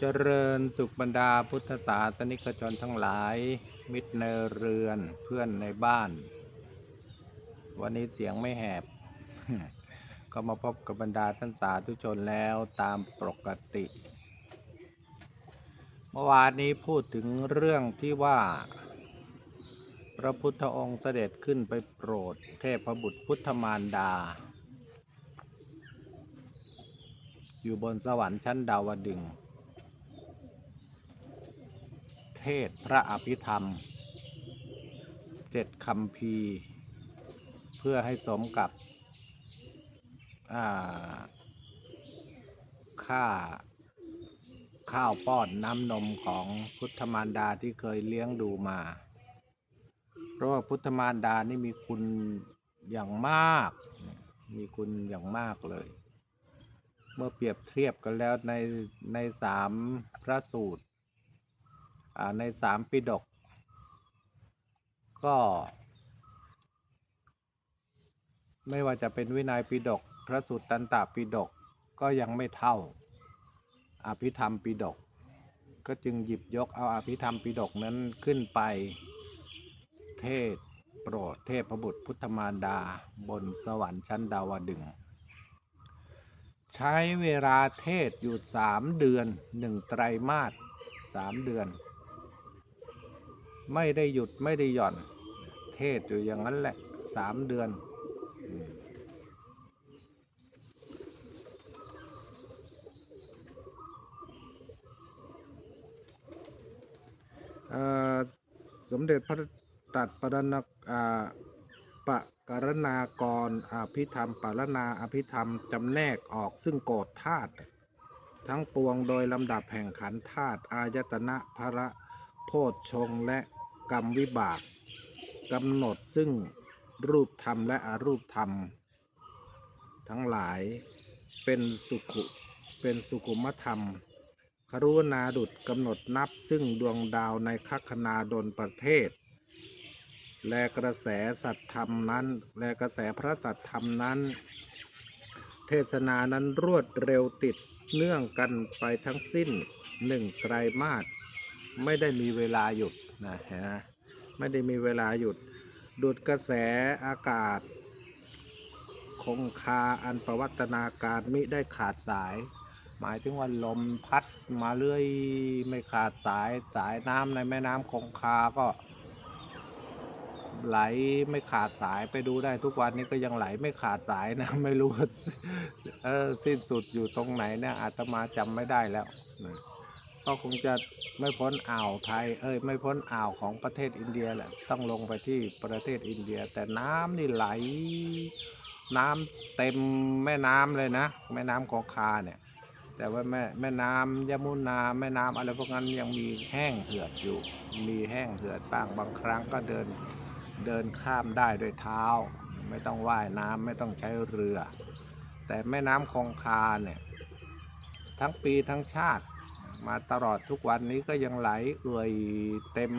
เจริญสุขบรรดาพุทธศาสนิกชนทั้งหลาย มิตรในเรือนเพื่อนในบ้าน วันนี้เสียงไม่แหบ ก็มาพบกับบรรดาท่านสาธุชนแล้วตามปกติ เมื่อวานนี้พูดถึงเรื่องที่ว่า พระพุทธองค์เสด็จขึ้นไปโปรดเทพบุตรพุทธมารดา อยู่บนสวรรค์ชั้นดาวดึงส์ เทศพระอภิธรรมเจ็ดคำพีเพื่อให้สมกับค่าข้าวป้อนน้ำนมของพุทธมารดาที่เคยเลี้ยงดูมา เพราะว่าพุทธมารดานี่มีคุณอย่างมาก มีคุณอย่างมากเลย เมื่อเปรียบเทียบกันแล้วในในสามพระสูตร ในสามปิฎกก็ ไม่ว่าจะเป็นวินัยปิฎกพระสูตตันตปิฎกก็ยังไม่เท่า อภิธรรมปิฎกก็จึงหยิบยกเอาอภิธรรมปิฎกนั้นขึ้นไป เทศโปรดเทพบุตรพุทธมารดาบนสวรรค์ชั้นดาวดึงใช้เวลาเทศอยู่สามเดือนหนึ่งไตรมาสสามเดือน ไม่ได้หยุดไม่ได้หย่อน เทศอยู่อย่างนั้นแหละสามเดือน สมเด็จพระตัดปรณกปะการณากรอภิธรรมปรณาอภิธรรมจำแนกออกซึ่งโกฏธาตุทั้งปวงโดยลำดับแห่งขันธ์ธาตุอายตนะพระ โพชงและกรรมวิบากกำหนดซึ่งรูปธรรมและอรูปธรรม ทั้งหลายเป็นสุขุเป็นสุขุมธรรมครุณาดุดกำหนดนับซึ่งดวงดาวในคัคนาดลประเทศ และกระแสสัตธรรมนั้น และกระแสพระสัตธรรมนั้น เทศนานั้นรวดเร็วติดเนื่องกันไปทั้งสิ้นหนึ่งไตรมาส ไม่ได้มีเวลาหยุดนะฮะไม่ได้มีเวลาหยุดดุดกระแสอากาศ คงคาอันประวัตนาการมิได้ขาดสาย หมายถึงว่าลมพัดมาเรื่อยไม่ขาดสายสายน้ำในแม่น้ำคงคาก็ไหลไม่ขาดสายไปดูได้ทุกวันนี้ก็ยังไหลไม่ขาดสายนะไม่รู้ว่าเออสิ้นสุดอยู่ตรงไหนเนี่ยอาตมาจำไม่ได้แล้วนะ ก็คงจะไม่พ้นอ่าวไทย เอ้ยไม่พ้นอ่าวของประเทศอินเดียแหละต้องลงไปที่ประเทศอินเดีย แต่น้ำนี่ไหล น้ำเต็มแม่น้ำเลยนะ แม่น้ำคงคาเนี่ย แต่ว่าแม่แม่น้ำยมุนาแม่น้ำอะไรพวกนั้นยังมีแห้งเหือดอยู่ มีแห้งเหือดบ้างบางครั้งก็เดินเดินข้ามได้ด้วยเท้า ไม่ต้องว่ายน้ำไม่ต้องใช้เรือ แต่แม่น้ำคงคาเนี่ย ทั้งปีทั้งชาติ มาตลอดทุกวันนี้ก็ยังไหลเอื่อยเต็ม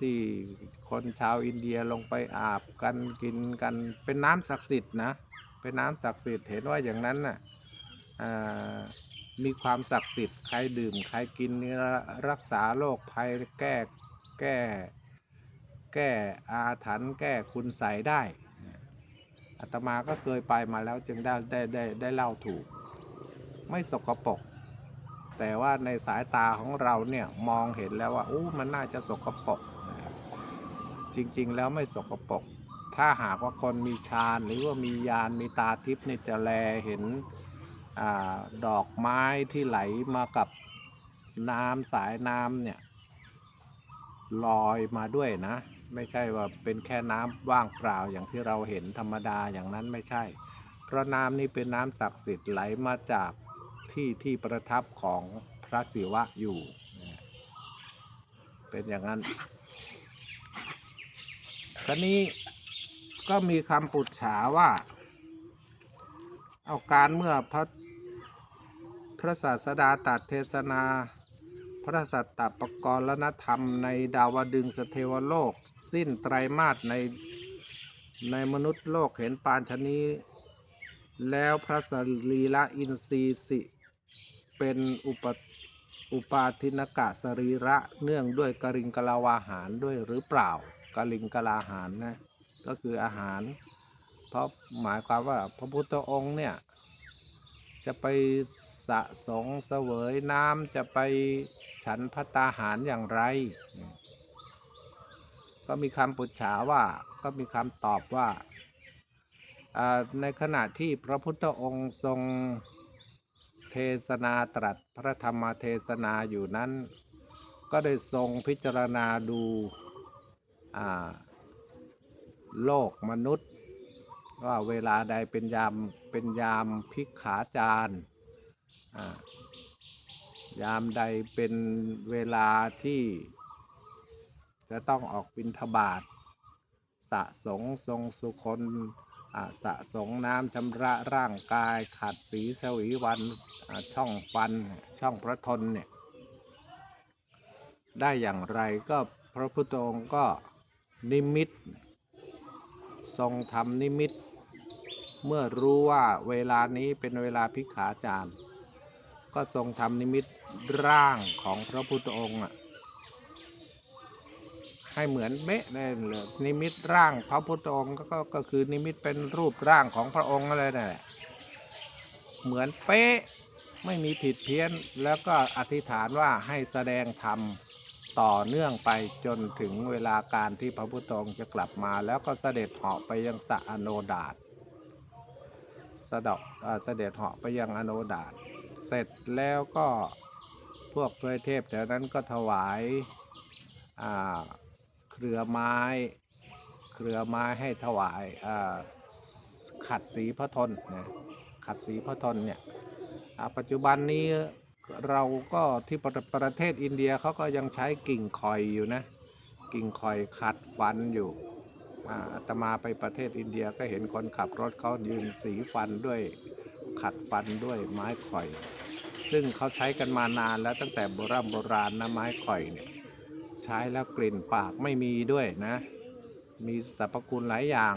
ที่คนชาวอินเดียลงไปอาบกันกินกันเป็นน้ำศักดิ์สิทธิ์นะ เป็นน้ำศักดิ์สิทธิ์เห็นว่าอย่างนั้นน่ะอ่ามีความศักดิ์สิทธิ์ใครดื่มใครกินนี่รักษาโรคภัยแก้แก้แก้อาถรรพ์แก้คุณใสได้อาตมาก็เคยไปมาแล้วจึงได้ได้ได้ได้เล่าถูก ไม่สกปรก แต่ว่าในสายตาของเราเนี่ยมองเห็นแล้วว่าอ้มันน่าจะสกปรกนะครับจริงๆ แล้วไม่สกปรกถ้าหากว่าคนมีฌานหรือว่ามียานมีตาทิพย์นี่จะแลเห็นอดอกไม้ที่ไหลมากับน้ำสายน้ำเนี่ยลอยมาด้วยนะ ไม่ใช่ว่าเป็นแค่น้ำว่างเปล่าอย่างที่เราเห็นธรรมดาอย่างนั้นไม่ใช่ เพราะน้ำนี้เป็นน้ำศักดิ์สิทธิ์ไหลมาจาก ที่ที่ประทับของพระศิวะอยู่ เป็นอย่างนั้นคราวนี้ก็มีคำปุจฉาว่า เอาการเมื่อพระพระศาสดาตัดเทศนา พระสัตตปกรณธรรมในดาวดึงสเทวโลก สิ้นไตรมาสในในมนุษย์โลกเห็นปานชนี้แล้วพระสรีละอินทรีสิ เป็นอุปอุปาทินกะสรีระเนื่องด้วยกริงกลาวาหารด้วยหรือเปล่ากลิงกลาหารนะก็คืออาหาร เพราะหมายความว่าพระพุทธองค์เนี่ยจะไปสะสงเสวยน้ำจะไปฉันพัตตาหารอย่างไร ก็มีคำปุจฉาว่าก็มีคำตอบว่า ในขณะที่พระพุทธองค์ทรง เทศนาตรัสพระธรรมเทศนาอยู่นั้น ก็ได้ทรงพิจารณาดูาโลกมนุษย์ว่าเวลาใดเป็นยามเป็นยามพิกขาจารยามใดเป็นเวลาที่จะต้องออกบิณฑบาตสะสงทรงสุคนอ่า สะสงน้ำชำระร่างกายขัดสีสวีวันช่องฟันช่องพระทนเนี่ยได้อย่างไรก็พระพุทธองค์ก็นิมิต ทรงทำนิมิต เมื่อรู้ว่าเวลานี้เป็นเวลาพิขาจารย์ ก็ทรงทำนิมิตร่างของพระพุทธองค์อะ ให้เหมือนเบ๊ะเลยเลยนิมิตร่างพระพุทธองค์ก็ก็คือนิมิตเป็นรูปร่างของพระองค์นั่นเลยนั่นแหละเหมือนเป๊ะไม่มีผิดเพี้ยนแล้วก็อธิษฐานว่าให้แสดงธรรมต่อเนื่องไปจนถึงเวลาการที่พระพุทธองค์จะกลับมา แล้วก็เสด็จเหาะไปยังสะอโนดาตสะดาะเอ่อเสด็จเหาะไปยังอโนดาตเสร็จแล้วก็พวกทวยเทพแถวนั้นก็ถวายอ่า รือไม้ เครือไม้ให้ถวายขัดสีพระทนนะขัดสีพระทนเนี่ยปัจจุบันนี้เราก็ที่ประประเทศอินเดียเขาก็ยังใช้กิ่งคอยอยู่นะ กิ่งคอยขัดฟันอยู่อ่าอาตมาไปประเทศอินเดียก็เห็นคนขับรถเขายืนสีฟันด้วยขัดฟันด้วยไม้ข่อย ซึ่งเขาใช้กันมานานแล้วตั้งแต่โบราณโบราณนะไม้ข่อยเนี่ย ใช้แล้วกลิ่นปากไม่มีด้วยนะ มีสรรพคุณหลายอย่าง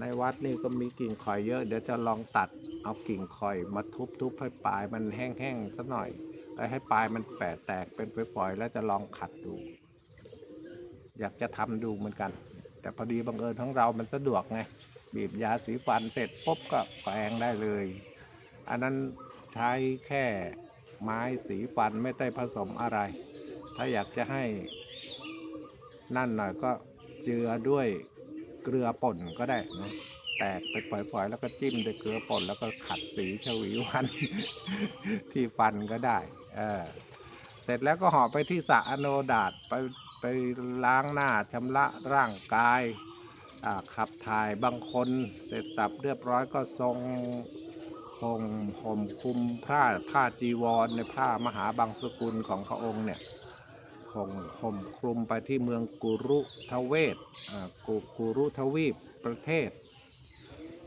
ในวัดนี่ก็มีกิ่งข่อยเยอะเดี๋ยวจะลองตัดเอากิ่งข่อยมาทุบๆให้ปลายมันแห้งๆสักหน่อยแล้วให้ปลายมันแปะแตกเป็นฝอยๆแล้วจะลองขัดดู อยากจะทำดูเหมือนกัน แต่พอดีบังเอิญของเรามันสะดวกไงบีบยาสีฟันเสร็จปุ๊บก็แปรงได้เลย อันนั้นใช้แค่ไม้สีฟันไม่ได้ผสมอะไร ถ้าอยากจะให้นั่นหน่อยก็เจือด้วยเกลือป่นก็ได้นะแตกไปปล่อยๆ แล้วก็จิ้มด้วยเกลือป่นแล้วก็ขัดสีชวีวันที่ฟันก็ได้เออเสร็จแล้วก็ห่อไปที่สระอโนดาตไปไปล้างหน้าชำระร่างกายขับถ่ายบางคนเสร็จสับเรียบร้อยก็ทรงห่มห่มคลุมผ้าผ้าจีวรในผ้ามหาบางสกุลของพระองค์เนี่ย ห่มห่มคลุมไปที่เมืองกุรุทเวศอ่ากุกุรุทวีปประเทศ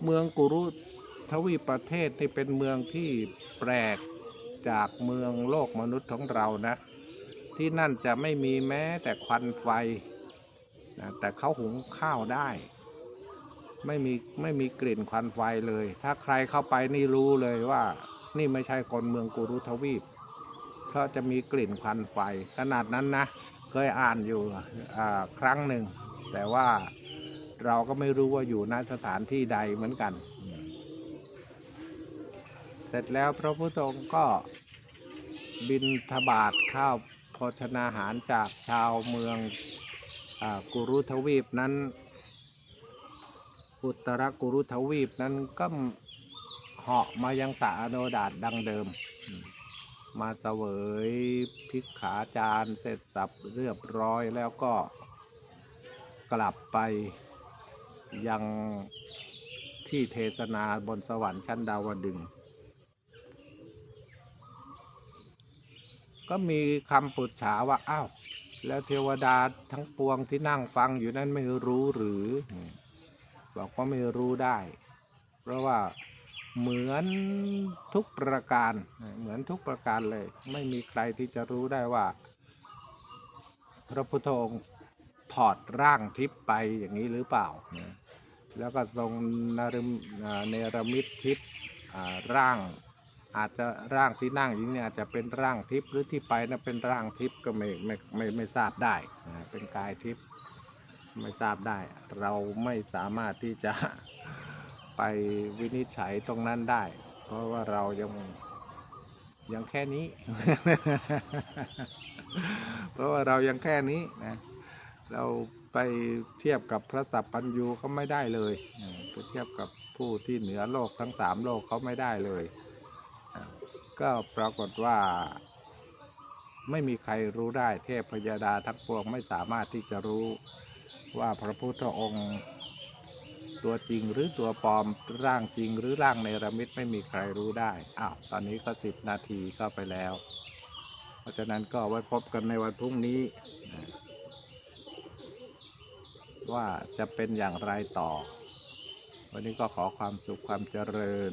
เมืองกุรุทวีปประเทศนี่เป็นเมืองที่แปลกจากเมืองโลกมนุษย์ของเรานะ ที่นั่นจะไม่มีแม้แต่ควันไฟนะแต่เขาหุงข้าวได้ ไม่มีไม่มีกลิ่นควันไฟเลย ถ้าใครเข้าไปนี่รู้เลยว่า นี่ไม่ใช่คนเมืองกุรุทวีป เพราจะมีกลิ่นควันไฟ ขนาดนั้นนะ เคยอ่านอยู่ครั้งหนึ่ง แต่ว่าเราก็ไม่รู้ว่าอยู่ณสถานที่ใดเหมือนกัน เสร็จแล้วพระพุทธองค์ก็บินทบาทข้าวโภชนาหารจากชาวเมืองอกุรุทวีปนั้น อุตรกุรุทวีปนั้นก็เหาะมายังสระอโนดาตดังเดิม มาเสวยพิกขาจารย์เสร็จสับเรียบร้อยแล้วก็กลับไปยังที่เทศนาบนสวรรค์ชั้นดาวดึง ก็มีคำปุจฉาว่าอ้าวแล้วเทวดาทั้งปวงที่นั่งฟังอยู่นั้นไม่รู้หรือ บอกว่าไม่รู้ได้ เพราะว่า เหมือนทุกประการเหมือนทุกประการเลย ไม่มีใครที่จะรู้ได้ว่า พระพุทธองค์ถอดร่างทิพย์ไปอย่างนี้หรือเปล่า แล้วก็ทรงนรมเนรมิตทิพย์ร่าง อาจจะร่างที่นั่งอยู่เนี่ยอาจจะเป็นร่างทิพย์หรือที่ไปนะเป็นร่างทิพย์ก็ไม่ไม่ไม่ไม่ทราบได้เป็นกายทิพย์ไม่ทราบได้ เราไม่สามารถที่จะ ไปวินิจฉัยตรงนั้นได้ เพราะว่าเรายังยังแค่นี้ เพราะว่าเรายังแค่นี้นะ เราไปเทียบกับพระสัพพัญญูเขาไม่ได้เลยไปเทียบกับผู้ที่เหนือโลกทั้งสามโลกเขาไม่ได้เลย ก็ปรากฏว่า ไม่มีใครรู้ได้เทพพยดาทั้งปวงไม่สามารถที่จะรู้ว่าพระพุทธองค์ ตัวจริงหรือตัวปลอมร่างจริงหรือร่างในระมิดไม่มีใครรู้ได้อ้าวตอนนี้ก็สิบนาทีเข้าไปแล้ว เพราะฉะนั้นก็ไว้พบกันในวันพรุ่งนี้ ว่าจะเป็นอย่างไรต่อ วันนี้ก็ขอความสุขความเจริญ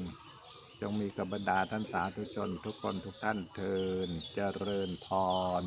จงมีกับบรรดาท่านสาธุชนทุกคนทุกท่านเทินเจริญพร